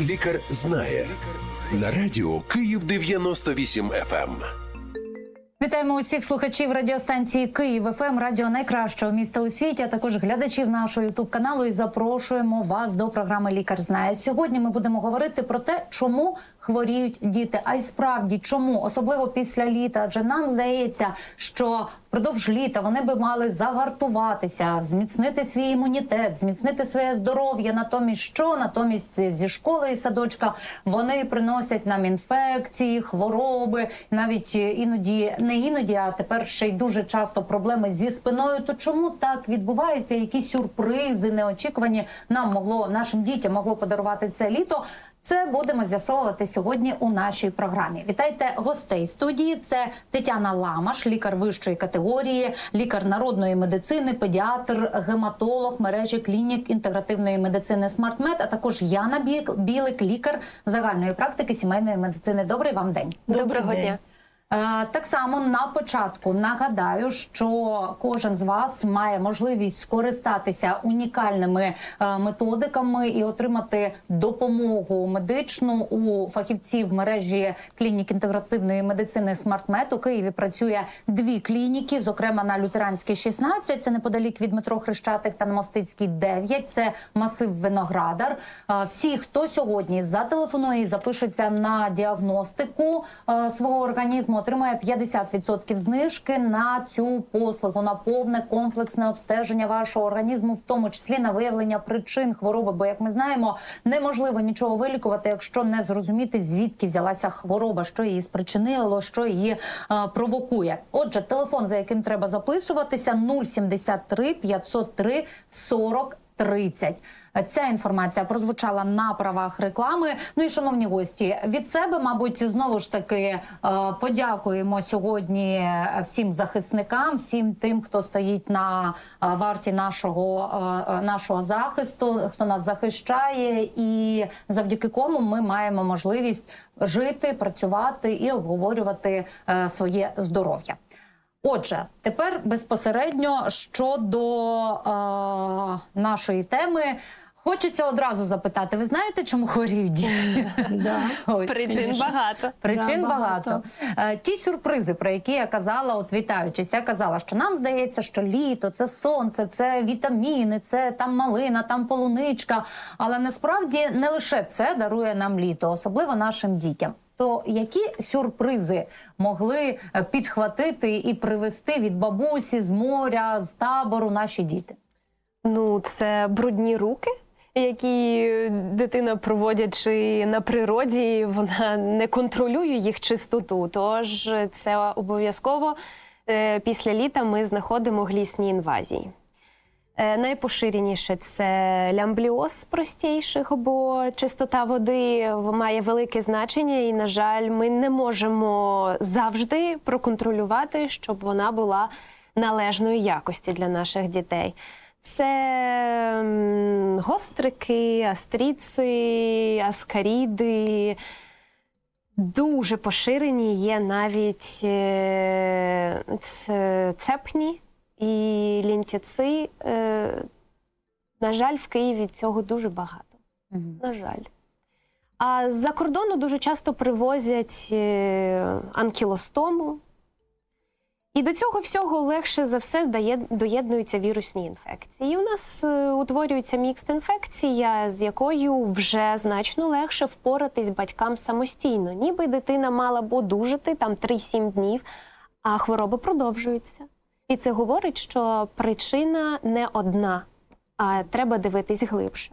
Лікар знає на радіо Київ 98 FM. Вітаємо усіх слухачів радіостанції Київ ФМ, радіо найкращого міста у світі, а також глядачів нашого ютуб каналу. І запрошуємо вас до програми Лікар знає. Сьогодні ми будемо говорити про те, чому хворіють діти. А й справді чому, особливо після літа, адже нам здається, що впродовж літа вони би мали загартуватися, зміцнити свій імунітет, зміцнити своє здоров'я. Натомість що натомість зі школи і садочка вони приносять нам інфекції, хвороби, навіть іноді не іноді, а тепер ще й дуже часто проблеми зі спиною. То чому так відбувається? Які сюрпризи неочікувані нам могло нашим дітям могло подарувати це літо? Це будемо з'ясовувати сьогодні у нашій програмі. Вітайте гостей студії. Це Тетяна Ламаш, лікар вищої категорії, лікар народної медицини, педіатр, гематолог мережі клінік інтегративної медицини «Смартмед», а також Яна Бі- Білик, лікар загальної практики сімейної медицини. Добрий вам день. Доброго день. дня. Е, Так само на початку нагадаю, що кожен з вас має можливість скористатися унікальними е, методиками і отримати допомогу медичну у фахівців мережі клінік інтегративної медицини «Смартмед». У Києві працює дві клініки, зокрема на Лютеранській 16, це неподалік від метро Хрещатик та на Мостицькій 9, це масив Виноградар. Е, Всі, хто сьогодні зателефонує і запишеться на діагностику свого організму, отримає 50% знижки на цю послугу, на повне комплексне обстеження вашого організму, в тому числі на виявлення причин хвороби. Бо, як ми знаємо, неможливо нічого вилікувати, якщо не зрозуміти, звідки взялася хвороба, що її спричинило, що її е, провокує. Отже, телефон, за яким треба записуватися, 073 503 40 30. Ця інформація прозвучала на правах реклами. Ну і шановні гості, від себе, мабуть, знову ж таки е, подякуємо сьогодні всім захисникам, всім тим, хто стоїть на е, варті нашого, е, нашого захисту, хто нас захищає, і завдяки кому ми маємо можливість жити, працювати і обговорювати своє здоров'я. Отже, тепер безпосередньо щодо е, нашої теми. Хочеться одразу запитати: ви знаєте, чому хворіють діти? Да. Ось. Причин багато. Причин Да, багато. багато. Е, Ті сюрпризи, про які я казала, от вітаючись, я казала, що нам здається, що літо це сонце, це вітаміни, це там малина, там полуничка. Але насправді не лише це дарує нам літо, особливо нашим дітям. То які сюрпризи могли е, підхватити і привезти від бабусі з моря, з табору наші діти? Ну, це брудні руки, які дитина, проводячи на природі, вона не контролює їх чистоту. Тож це обов'язково е, після літа ми знаходимо глісні інвазії. Е, Найпоширеніше це лямбліоз простіших, бо чистота води має велике значення, і, на жаль, ми не можемо завжди проконтролювати, щоб вона була належної якості для наших дітей. Це гострики, астріци, аскаріди. Дуже поширені є навіть е, цепні і лінтяци. Е, На жаль, в Києві цього дуже багато. На жаль. А з-за кордону дуже часто привозять е, анкілостому. І до цього всього легше за все доєднуються вірусні інфекції. І у нас е, утворюється мікст інфекція, з якою вже значно легше впоратись батькам самостійно. Ніби дитина мала б одужати там 3-7 днів, а хвороби продовжуються. І це говорить, що причина не одна, а треба дивитись глибше.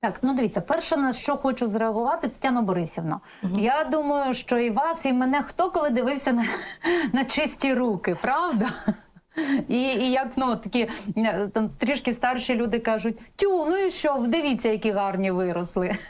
Так, ну дивіться, перше на що хочу зреагувати, Тетяна Борисівна. Угу. Я думаю, що і вас, і мене хто коли дивився на, на чисті руки, правда? І, і як ну такі е, там трішки старші люди кажуть: тю, ну і що, дивіться, які гарні виросли.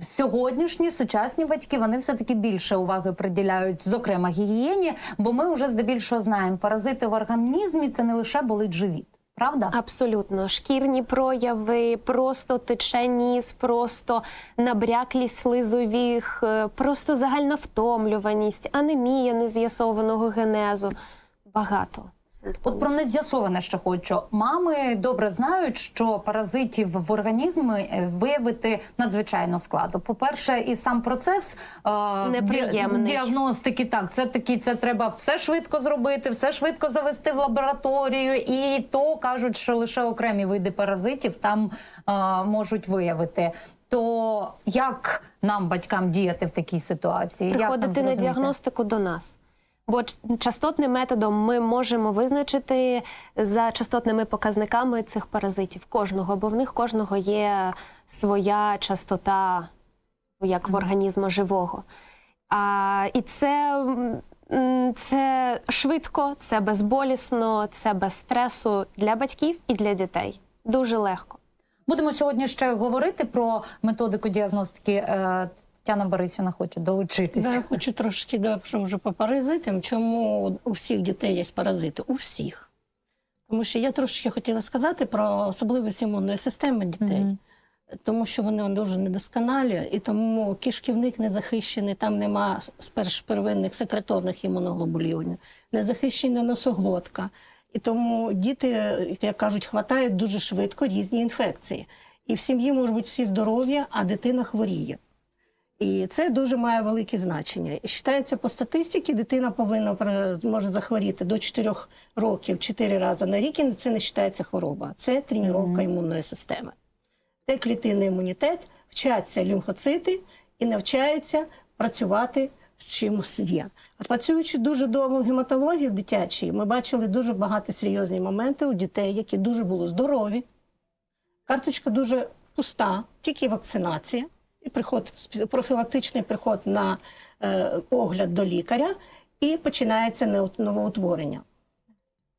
Сьогоднішні сучасні батьки вони все таки більше уваги приділяють, зокрема гігієні, бо ми вже здебільшого знаємо, паразити в організмі це не лише болить живіт, правда? Абсолютно, шкірні прояви, просто тече ніс, просто набряклість слизових, е, просто загальна втомлюваність, анемія нез'ясованого генезу. Багато От про нез'ясоване ще хочу. Мами добре знають, що паразитів в організмі е, виявити надзвичайно складно. По-перше, і сам процес е, ді- діагностики, так, це такі, це треба все швидко зробити, все швидко завести в лабораторію, і то кажуть, що лише окремі види паразитів там е, можуть виявити. То як нам, батькам, діяти в такій ситуації? Як на діагностику до нас. Бо частотним методом ми можемо визначити за частотними показниками цих паразитів кожного, бо в них кожного є своя частота, як в організму живого. А, і це, це швидко, це безболісно, це без стресу для батьків і для дітей. Дуже легко. Будемо сьогодні ще говорити про методику діагностики. Тетяна Борисівна хоче долучитися. Да, я хочу трошки да, вже по паразитам. Чому у всіх дітей є паразити? У всіх. Тому що я трошки хотіла сказати про особливість імунної системи дітей. Мгм. Тому що вони дуже недосконалі, і тому кишківник не захищений, там нема сперш первинних секреторних імуноглобулів, не захищена носоглотка. І тому діти, як кажуть, хватають дуже швидко різні інфекції. І в сім'ї можуть бути всі здорові, а дитина хворіє. І це дуже має велике значення. І вважається по статистиці, дитина повинна може захворіти до 4 років 4 рази на рік, і це не вважається хвороба. Це тренування імунної системи. Це клітинний імунітет, вчаться лімфоцити і навчаються працювати з чимось є. А працюючи дуже довго в гематології в дитячій, ми бачили дуже багато серйозні моменти у дітей, які дуже були здорові. Карточка дуже пуста, тільки вакцинація приход, профілактичний приход на е, огляд до лікаря, і починається новоутворення.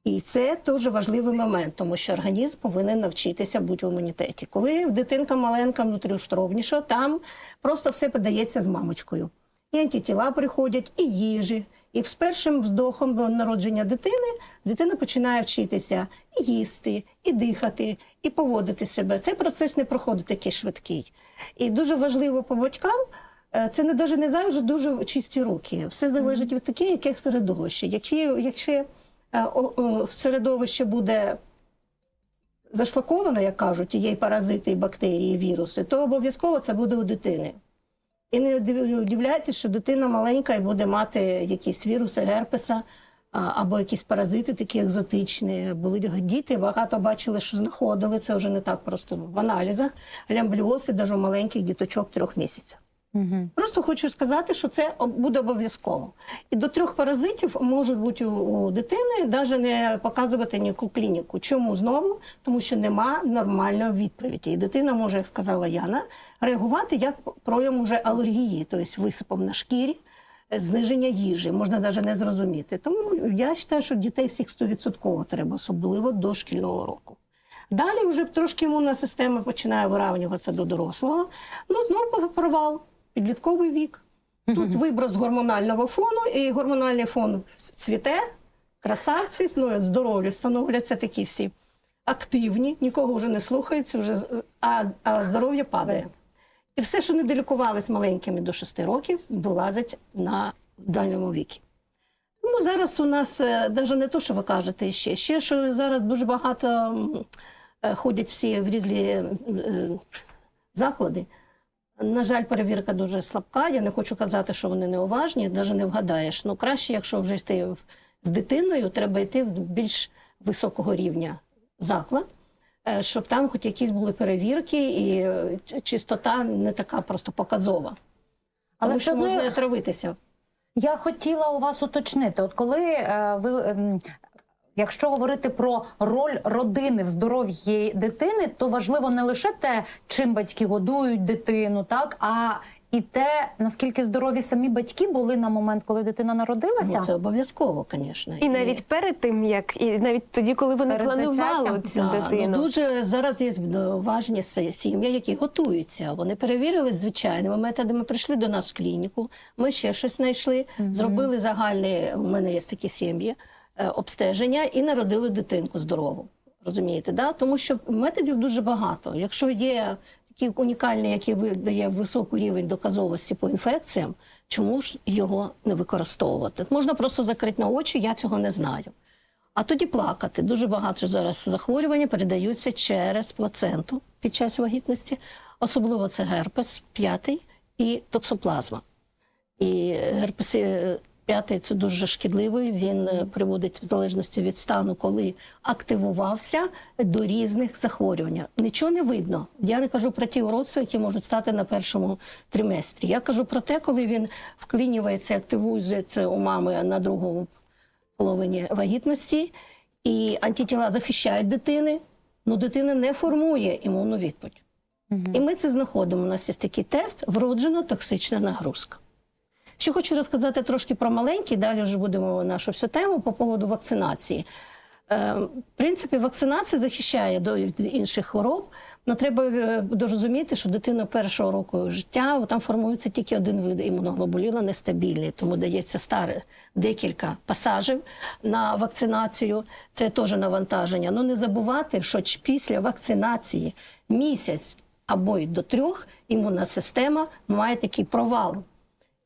І це дуже важливий момент, тому що організм повинен навчитися бути в імунітеті. Коли дитинка маленька, внутріутробніша, там просто все подається з мамочкою. І антитіла приходять, і їжі. І з першим вздохом до народження дитини дитина починає вчитися і їсти, і дихати, і поводити себе. Цей процес не проходить такий швидкий. І дуже важливо по батькам. е, Це не даже не завжди дуже чисті руки. Все залежить від таке, яке середовище. Якщо, якщо е, середовище буде зашлаковане, як кажуть, є і паразити, і бактерії, і віруси, то обов'язково це буде у дитини. І не удив- удивляйтесь, що дитина маленька і буде мати якісь віруси, герпеса або якісь паразити, такі екзотичні. Були діти, багато бачили, що знаходили це вже не так просто в аналізах. Лямбліози, навіть у маленьких діточок трьох місяців. Мгм. Просто хочу сказати, що це буде обов'язково. І до трьох паразитів можуть бути у, дитини навіть не показувати ніяку клініку. Чому знову? Тому що нема нормальної відповіді. І дитина може, як сказала Яна, реагувати як прояв уже алергії, тобто висипом на шкірі, е, зниження їжі, можна навіть не зрозуміти. Тому я вважаю, що дітей всіх 100% треба, особливо до шкільного року. Далі вже трошки імунна система починає виравнюватися до дорослого. Ну, знову провал, підлітковий вік. Тут виброс гормонального фону, і гормональний фон цвіте, красавці, ну, здорові становляться такі всі активні, нікого вже не слухаються, вже, а, а здоров'я падає. І все, що не долікувались маленькими до 6 років, вилазить на дальньому вікі. Тому зараз у нас навіть не то, що ви кажете ще, ще що зараз дуже багато е, ходять всі в різні е, е, заклади. На жаль, перевірка дуже слабка. Я не хочу казати, що вони неуважні, навіть не вгадаєш. Ну краще, якщо вже йти з дитиною, треба йти в більш високого рівня заклад, е, щоб там хоч якісь були перевірки, і е, чистота не така просто показова. Але Тому все що одно можна отравитися. Я хотіла у вас уточнити, от коли е, ви. ем, Якщо говорити про роль родини в здоров'ї дитини, то важливо не лише те, чим батьки годують дитину, так а і те, наскільки здорові самі батьки були на момент, коли дитина народилася. Ну, це обов'язково, звісно. І навіть перед тим, як і навіть тоді, коли вони Перед планували зачаттям? цю Да, дитину. Ну, дуже зараз є важні сім'ї, які готуються. Вони перевірили звичайними методами, прийшли до нас в клініку. Ми ще щось знайшли, зробили загальне. У мене є такі сім'ї обстеження і народили дитинку здорову. Розумієте, да? тому що методів дуже багато. Якщо є такі унікальні, які дає високий рівень доказовості по інфекціям, чому ж його не використовувати? Можна просто закрити на очі, я цього не знаю. А тоді плакати. Дуже багато зараз захворювання передаються через плаценту під час вагітності. Особливо це герпес п'ятий і токсоплазма. І герпес е, п'ятий це дуже шкідливий. Він е, приводить в залежності від стану, коли активувався до різних захворювань. Нічого не видно. Я не кажу про ті уродства, які можуть стати на першому триместрі. Я кажу про те, коли він вклинюється, активується у мами на другому половині вагітності, і антитіла захищають дитини, але дитина не формує імунну відповідь. І ми це знаходимо. У нас є такий тест вроджена токсична нагрузка. Ще хочу розказати трошки про маленький, далі вже будемо нашу всю тему по поводу вакцинації. Е, в принципі, вакцинація захищає до інших хвороб, але треба е, розуміти, що дитина першого року життя там формується тільки один вид імуноглобуліна нестабільний, тому дається старе декілька пасажів на вакцинацію. Це теж навантаження. Ну не забувати, що після вакцинації місяць або й до трьох імунна система має такий провал.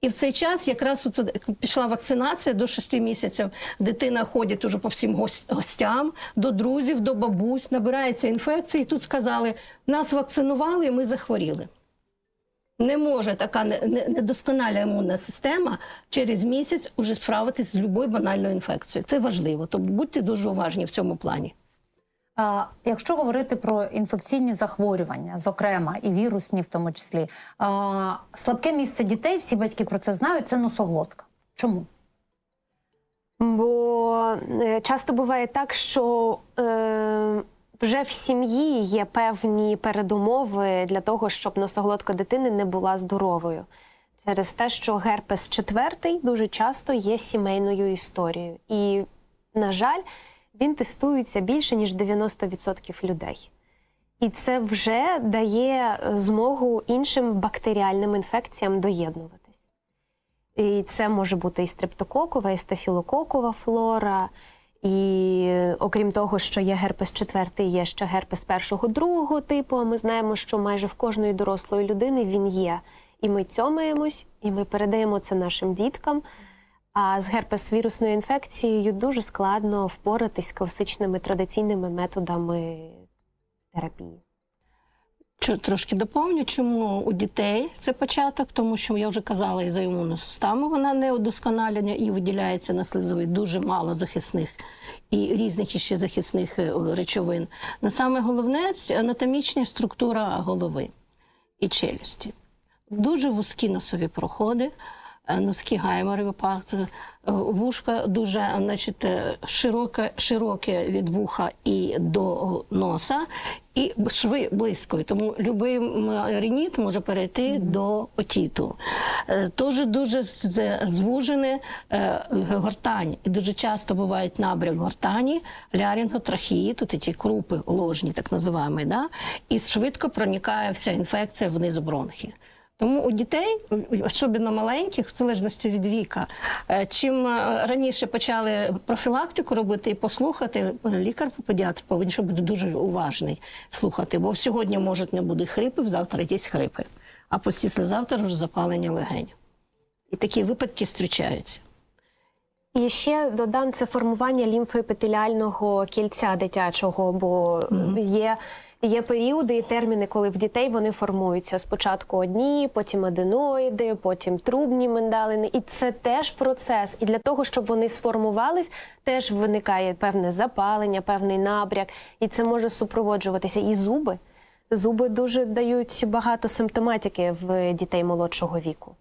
І в цей час якраз оце пішла вакцинація до 6 місяців. Дитина ходить уже по всім гос- гостям, до друзів, до бабусь, набирається інфекція. І тут сказали: нас вакцинували, і ми захворіли. Не може така не- не- недосконала імунна система через місяць уже справитись з будь-якою банальною інфекцією. Це важливо. Тобто будьте дуже уважні в цьому плані. Якщо говорити про інфекційні захворювання, зокрема і вірусні, в тому числі, слабке місце дітей, всі батьки про це знають, це носоглотка. Чому? Бо е, часто буває так, що е, вже в сім'ї є певні передумови для того, щоб носоглотка дитини не була здоровою. Через те, що герпес четвертий дуже часто є сімейною історією. І, на жаль, він тестується більше, ніж 90% людей. І це вже дає змогу іншим бактеріальним інфекціям доєднуватись. І це може бути і стрептококова, і стафілококова флора. І окрім того, що є герпес четвертий, є ще герпес першого, другого типу. А ми знаємо, що майже в кожної дорослої людини він є. І ми цьомаємось, і ми передаємо це нашим діткам. А з герпес-вірусною інфекцією дуже складно впоратись з класичними традиційними методами терапії. Трошки доповню, чому у дітей це початок, тому що я вже казала, і за імунну систему вона не удосконалення і виділяється на слизовий дуже мало захисних і різних іще захисних е, речовин. Но саме головне анатомічна структура голови і челюсті. Дуже вузькі носові проходи, носки гаймери випадку, вушка дуже значить, е, широке, широке від вуха і до носа, і шви близько. Тому будь-який рініт може перейти до отіту. Е, Теж дуже звужене е, гортань. І дуже часто буває набряк гортані, лярінготрахії, тут ті крупи ложні, так називаємо, да? і швидко проникає вся інфекція вниз бронхи. Тому у дітей, особливо маленьких, в залежності від віка, е, чим е, раніше почали профілактику робити і послухати, лікар педіатр повинен бути дуже уважний слухати, бо сьогодні можуть не бути хрипів, завтра якісь хрипи, а післязавтра вже запалення легень. І такі випадки зустрічаються. І ще додам це формування лімфоепітеліального кільця дитячого, бо є, є періоди і терміни, коли в дітей вони формуються спочатку одні, потім аденоїди, потім трубні миндалини. І це теж процес. І для того, щоб вони сформувались, теж виникає певне запалення, певний набряк, і це може супроводжуватися і зуби. Зуби дуже дають багато симптоматики в дітей молодшого віку.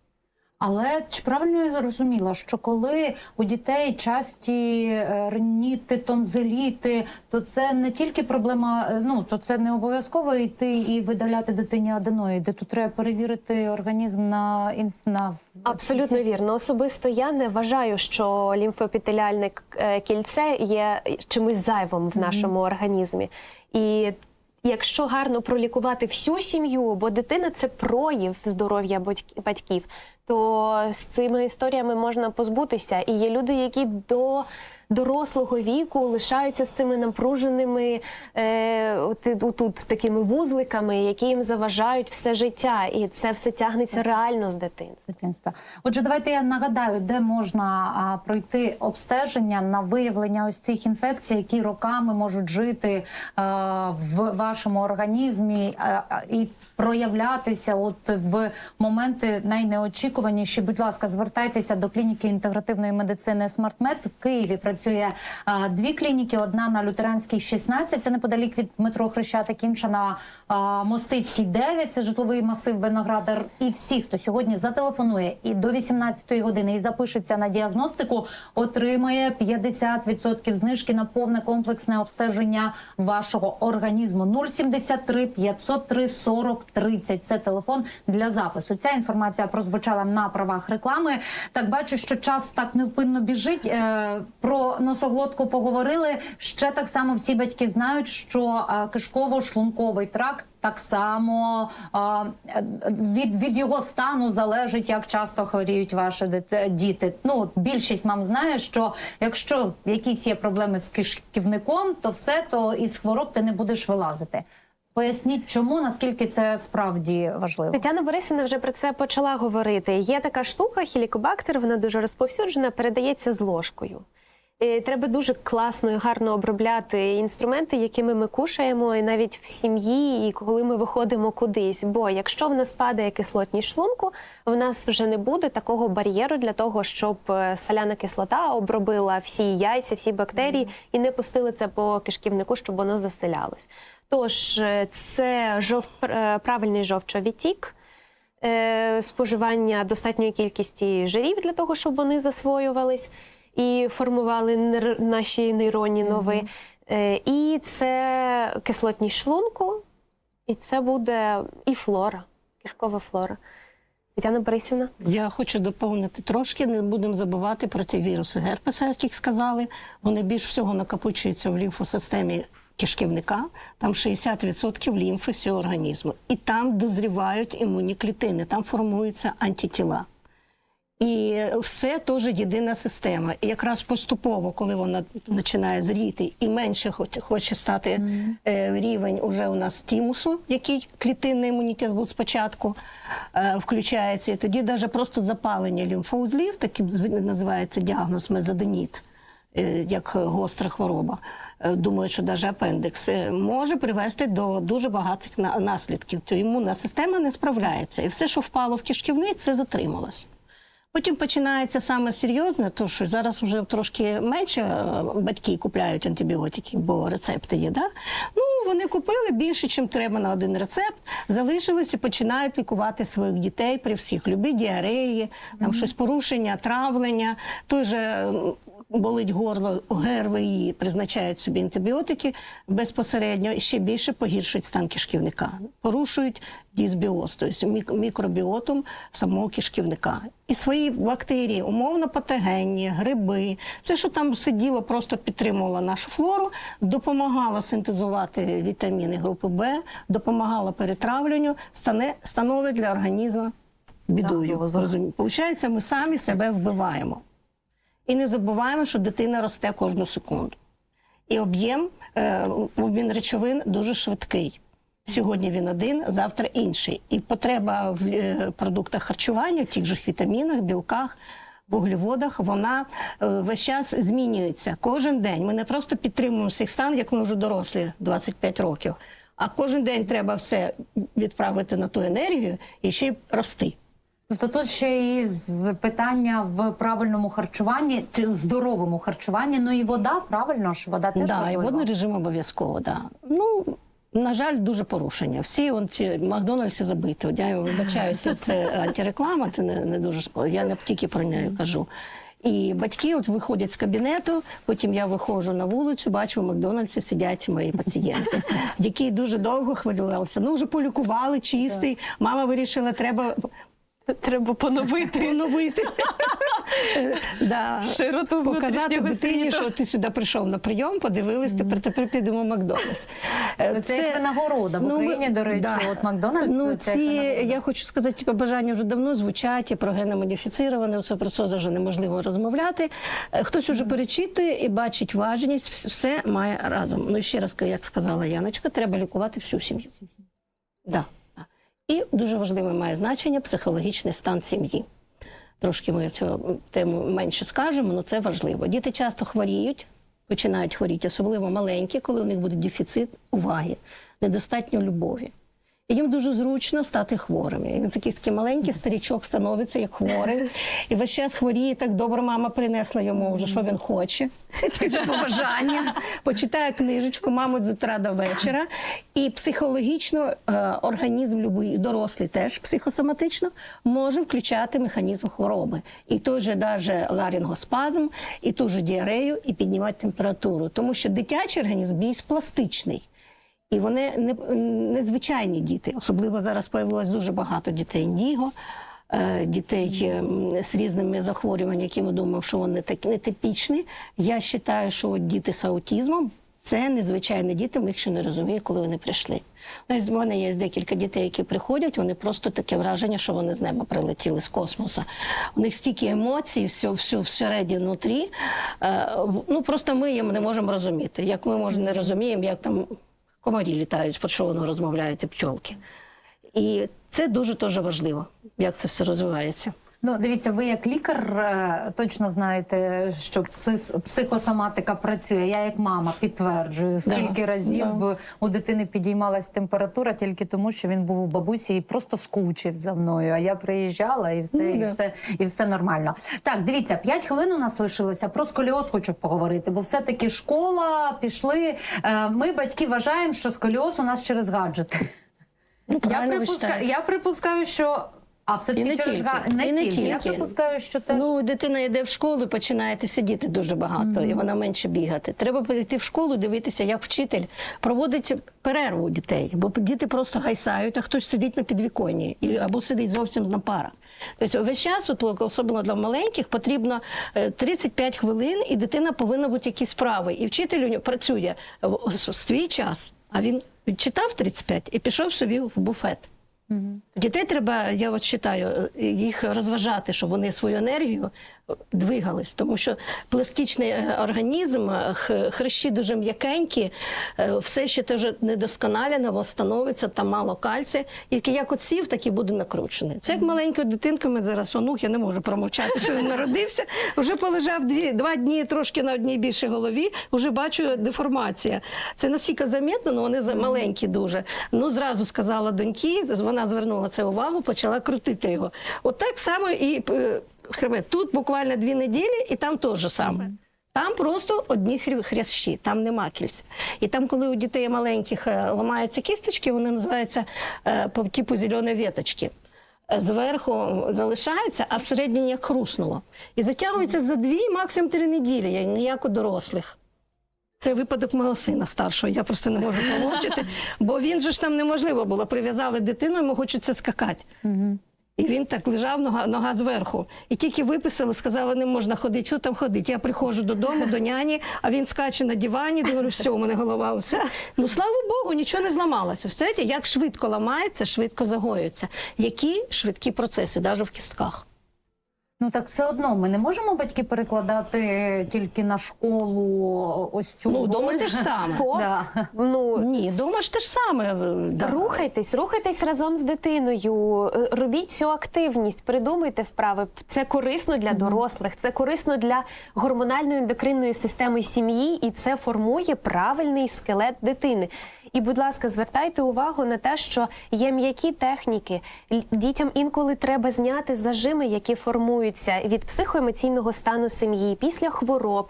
Але чи правильно я зрозуміла, що коли у дітей часті е, риніти, тонзиліти, то це не тільки проблема, е, ну то це не обов'язково йти і видаляти дитині аденоїди. Тут треба перевірити організм на інф на Абсолютно вірно. Особисто я не вважаю, що лімфоепітеліальне кільце є чимось зайвим в нашому організмі. І якщо гарно пролікувати всю сім'ю, бо дитина це прояв здоров'я батьків, то з цими історіями можна позбутися. І є люди, які до дорослого віку лишаються з тими напруженими е, тут такими вузликами, які їм заважають все життя, і це все тягнеться реально з дитинства. дитинства. Отже, давайте я нагадаю, де можна а, пройти обстеження на виявлення ось цих інфекцій, які роками можуть жити а, в вашому організмі а, а, і проявлятися от в моменти найнеочікуваніші. Будь ласка, звертайтеся до клініки інтегративної медицини «Смартмед». В Києві працює а, дві клініки: одна на Лютеранській 16, це неподалік від метро Хрещатик, інша на а, Мостицькій 9, це житловий масив Виноградар. І всі, хто сьогодні зателефонує і до 18-ї години і запишеться на діагностику, отримає 50% знижки на повне комплексне обстеження вашого організму. 073 503 40 30. Це телефон для запису. Ця інформація прозвучала на правах реклами. Так бачу, що час так невпинно біжить. Е, Про носоглотку поговорили. Ще так само всі батьки знають, що е, кишково-шлунковий тракт. Так само а, від, від його стану залежить, як часто хворіють ваші діти. Ну більшість мам знає, що якщо якісь є проблеми з кишківником, то все то із хвороб ти не будеш вилазити. Поясніть, чому наскільки це справді важливо. Тетяна Борисівна вже про це почала говорити. Є така штука, хілікобактер, вона дуже розповсюджена, передається з ложкою. І треба дуже класно і гарно обробляти інструменти, якими ми кушаємо, і навіть в сім'ї, і коли ми виходимо кудись. Бо якщо в нас падає кислотність шлунку, в нас вже не буде такого бар'єру для того, щоб е, соляна кислота обробила всі яйця, всі бактерії і не пустили це по кишківнику, щоб воно заселялось. Тож е, це жов... е, правильний жовчовідтік, е, споживання достатньої кількості жирів для того, щоб вони засвоювались і формували нейр- наші нейронні нови. Е, І це кислотність шлунку, і це буде і флора, кишкова флора. Тетяна Борисівна? Я хочу доповнити трошки. Не будемо забувати про ті віруси герпеса, як сказали. Вони більш всього накопичуються в лімфосистемі кишківника. Там 60% лімфи всього організму. І там дозрівають імунні клітини, там формуються антитіла. І все теж єдина система. І якраз поступово, коли вона починає зріти і менше хоч- хоче стати е, рівень уже у нас тімусу, який клітинний імунітет був спочатку, е, включається. І тоді навіть просто запалення лімфоузлів, такий називається діагноз мезоденіт, е, як гостра хвороба. Е, Думаю, що навіть апендикс е, може привести до дуже багатих на- наслідків. То імунна система не справляється. І все, що впало в кишківник, це затрималось. Потім починається саме серйозне, то що зараз вже трошки менше е, батьки купляють антибіотики, бо рецепти є. Да? Ну, вони купили більше, чим треба на один рецепт, залишились і починають лікувати своїх дітей при всіх. Любі діареї, там щось порушення, травлення, той же. Болить горло ГРВІ, призначають собі антибіотики безпосередньо і ще більше погіршують стан кишківника, порушують дисбіоз, тобто мік- мікробіотом самого кишківника. І свої бактерії, умовно патогенні, гриби, все, що там сиділо, просто підтримувало нашу флору, допомагало синтезувати вітаміни групи Б, допомагало перетравленню, стане, становить для організму бідою. Получається, ми самі себе вбиваємо. І не забуваємо, що дитина росте кожну секунду. І об'єм, е, обмін речовин дуже швидкий. Сьогодні він один, завтра інший. І потреба в е, продуктах харчування, в тих же вітамінах, білках, вуглеводах, вона е, весь час змінюється. Кожен день. Ми не просто підтримуємо цей стан, як ми вже дорослі 25 років. А кожен день треба все відправити на ту енергію і ще й рости. Тобто тут ще і з питання в правильному харчуванні чи здоровому харчуванні. Ну і вода, правильно ж вода теж да, і водний режим обов'язково, да. Ну, на жаль, дуже порушення. Всі он ці Макдональдси забиті. Я вибачаюся, це антиреклама, це не, не дуже Я не тільки про неї кажу. І батьки от виходять з кабінету, потім я виходжу на вулицю, бачу, в Макдональдсі сидять мої пацієнти, які дуже довго хвилювалися. Ну, вже полікували, чистий. Мама вирішила, треба Треба поновити поновити. Да. широту Показати дитині, світу. що ти сюди прийшов на прийом, подивились, тепер тепер підемо в Макдональдс. Е, Ну, це як винагорода. В ну, Україні, до речі, от Макдональдс Ну, це ці, я хочу сказати, ці побажання вже давно звучать, і про геномодифіцироване, це про це вже неможливо розмовляти. Е, Хтось уже перечитує і бачить важність, все має разом. Ну, ще раз, як сказала Яночка, треба лікувати всю сім'ю. Да. І дуже важливе має значення психологічний стан сім'ї. Трошки ми цю тему менше скажемо, але це важливо. Діти часто хворіють, починають хворіти, особливо маленькі, коли у них буде дефіцит уваги, недостатньо любові. Їм дуже зручно стати хворими. Він такий, такий маленький старічок становиться як хворий. І весь час хворіє, так добре мама принесла йому вже, що він хоче. Ті ж побажання. Почитає книжечку, маму з утра до вечора. І психологічно е, організм любий, дорослий теж психосоматично, може включати механізм хвороби. І той же даже ларингоспазм, і ту же діарею, і піднімати температуру. Тому що дитячий організм більш пластичний. І вони не, незвичайні діти. Особливо зараз появилось дуже багато дітей індіго, е, дітей ем, з різними захворюваннями, які ми думаємо, що вони такі нетипічні. Я вважаю, що діти з аутізмом це незвичайні діти, ми їх ще не розуміємо, коли вони прийшли. У мене є декілька дітей, які приходять, вони просто таке враження, що вони з неба прилетіли з космосу. У них стільки емоцій, все, все всередині внутрі. Е, Ну просто ми їм не можемо розуміти. Як ми може, не розуміємо, як там комарі літають, воно розмовляють і пчолки. І це дуже дуже важливо, як це все розвивається. Ну, дивіться, ви як лікар е, точно знаєте, що психосоматика працює. Я як мама підтверджую, скільки Да, разів да. у дитини підіймалась температура тільки тому, що він був у бабусі і просто скучив за мною. А я приїжджала і все, Ну, і да. все, і все нормально. Так, дивіться, 5 хвилин у нас лишилося. Про сколіоз хочу поговорити, бо все-таки школа пішли. Е, Ми, батьки, вважаємо, що сколіоз у нас через гаджети. Ну, Я, правильно ви припуска... я припускаю, що. А все-таки І не через га... не, і не тільки. Я припускаю, що теж. Ну, дитина йде в школу, починаєте сидіти дуже багато, і вона менше бігати. Треба прийти в школу, дивитися, як вчитель проводить перерву у дітей, бо діти просто гайсають, а хтось сидить на підвіконні або сидить зовсім на парах. Тобто весь час, от, особливо для маленьких, потрібно е, 35 хвилин, і дитина повинна бути якісь справи. І вчитель у нього працює в свій час, а він відчитав 35 і пішов собі в буфет. Дітей треба, я от вважаю, їх розважати, щоб вони свою енергію е, двигались, тому що пластичний е, організм, е, хрещі дуже м'якенькі, е, все ще теж недосконалене, становиться, там мало кальцію. І як от сів, так і буде накручений. Це як маленька дитинка, ми зараз онух, я не можу промовчати, що він народився. Вже полежав дві, два дні трошки на одній більшій голові, вже бачу деформація. Це настільки замітно, але вони за- маленькі дуже. Ну, зразу сказала доньки, вона звернула це увагу, почала крутити його. От так само і е, хребет. Тут буквально дві неділі, і там теж саме. Там просто одні хрящі, там нема кільця. І там, коли у дітей маленьких е, ламаються кісточки, вони називаються е, по типу зеленої веточки. Е, Зверху залишається, а всередині як хруснуло. І затягується за дві, максимум три неділі, ніяк у дорослих. Це випадок мого сина старшого. Я просто не можу помовчати, бо він же ж там неможливо було. Прив'язали дитину, йому хочеться скакати. І він так лежав, нога, нога зверху. І тільки виписали, сказали, не можна ходити, що там ходити. Я приходжу додому, до няні, а він скаче на дивані, говорю, все, у мене голова усе. Ну слава Богу, нічого не зламалося. Все, як швидко ламається, швидко загоюється. Які швидкі процеси, навіть в кістках. Ну так все одно ми не можемо батьки перекладати тільки на школу ось цю Ну, вдома те ж саме. Да. ну, Ні, вдома ж те ж саме. да. Рухайтесь, рухайтесь разом з дитиною, е, робіть цю активність, придумайте вправи. Це корисно для дорослих, це корисно для гормональної ендокринної системи сім'ї, і це формує правильний скелет дитини. І, будь ласка, звертайте увагу на те, що є м'які техніки. Дітям інколи треба зняти зажими, які формуються від психоемоційного стану сім'ї після хвороб,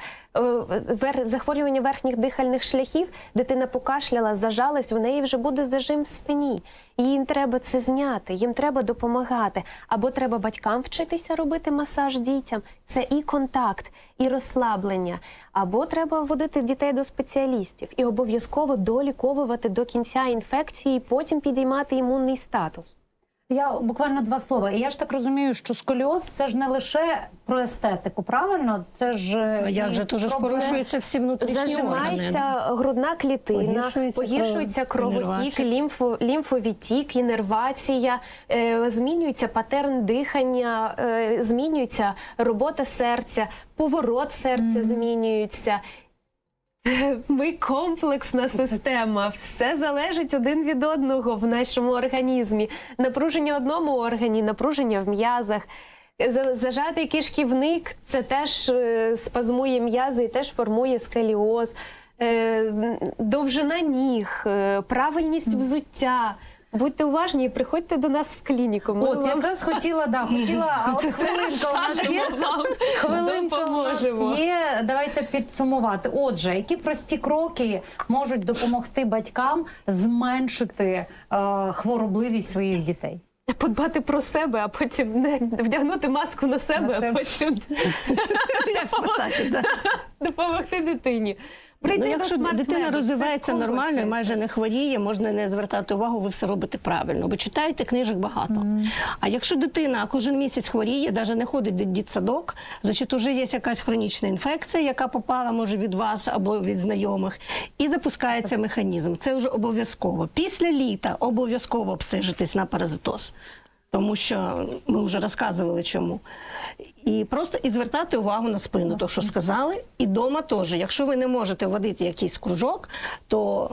захворювання верхніх дихальних шляхів. Дитина покашляла, зажалась, в неї вже буде зажим в спині. Їм треба це зняти, їм треба допомагати. Або треба батькам вчитися робити масаж дітям. Це і контакт, і розслаблення. Або треба водити дітей до спеціалістів і обов'язково доліковувати до кінця інфекції, і потім підіймати імунний статус. Я буквально два слова. І я ж так розумію, що сколіоз це ж не лише про естетику, правильно? Це ж е, А як же дуже ж про це- порушуються всі внутрішні органи. Грудна клітина, Погіршується погіршується кровотік, інервація. лімфо, лімфовідтік, інервація, е, змінюється патерн дихання, е, змінюється робота серця, поворот серця змінюється. Ми комплексна система, все залежить один від одного в нашому організмі. Напруження одному органі, напруження в м'язах. Зажатий кишківник це теж е, спазмує м'язи і теж формує скаліоз, Е, довжина ніг, е, правильність взуття. Будьте уважні і приходьте до нас в клініку. Ми От вам якраз хотіла, да, хотіла, а от хвилинка у нас є. Хвилинка у нас є. Давайте підсумувати. Отже, які прості кроки можуть допомогти батькам зменшити е, хворобливість своїх дітей? Подбати про себе, а потім не вдягнути маску на себе, На себе. а потім допомогти дитині. Прийти Ну, якщо смарт-меду, дитина розвивається нормально і майже не хворіє, можна не звертати увагу, ви все робите правильно. Ви читаєте книжок багато. А якщо дитина кожен місяць хворіє, навіть не ходить до дітсадок, значить вже є якась хронічна інфекція, яка попала може від вас або від знайомих, і запускається механізм. Це вже обов'язково. Після літа обов'язково обстежитись на паразитоз. Тому що ми вже розказували чому. І просто і звертати увагу на спину, то що сказали. І вдома теж. Якщо ви не можете водити якийсь кружок, то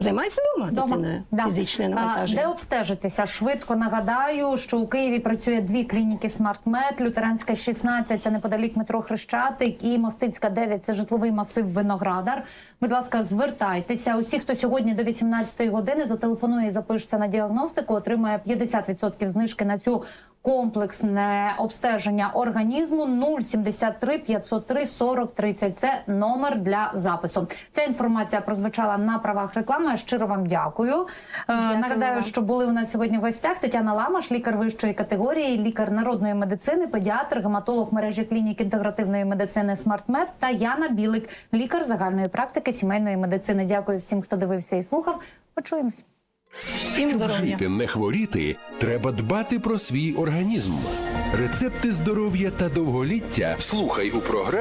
займайтеся вдома дитиною Да. фізичне навантаження. Де обстежитися? Швидко нагадаю, що у Києві працює дві клініки «Смартмед», Лютеранська 16 – це неподалік метро Хрещатик, і Мостицька 9 – це житловий масив Виноградар. Будь ласка, звертайтеся. Усі, хто сьогодні до 18 години зателефонує і запишеться на діагностику, отримає 50% знижки на цю комплексне обстеження організму 073 503 40 30. Це номер для запису. Ця інформація прозвучала на правах реклами. Я щиро вам дякую. Е, Нагадаю, що були у нас сьогодні в гостях Тетяна Ламаш, лікар вищої категорії, лікар народної медицини, педіатр, гематолог мережі клінік інтегративної медицини «Смартмед» та Яна Білик, лікар загальної практики сімейної медицини. Дякую всім, хто дивився і слухав. Почуємось. Всім здоров'я. Жити не хворіти, треба дбати про свій організм. Рецепти здоров'я та довголіття слухай у програмі.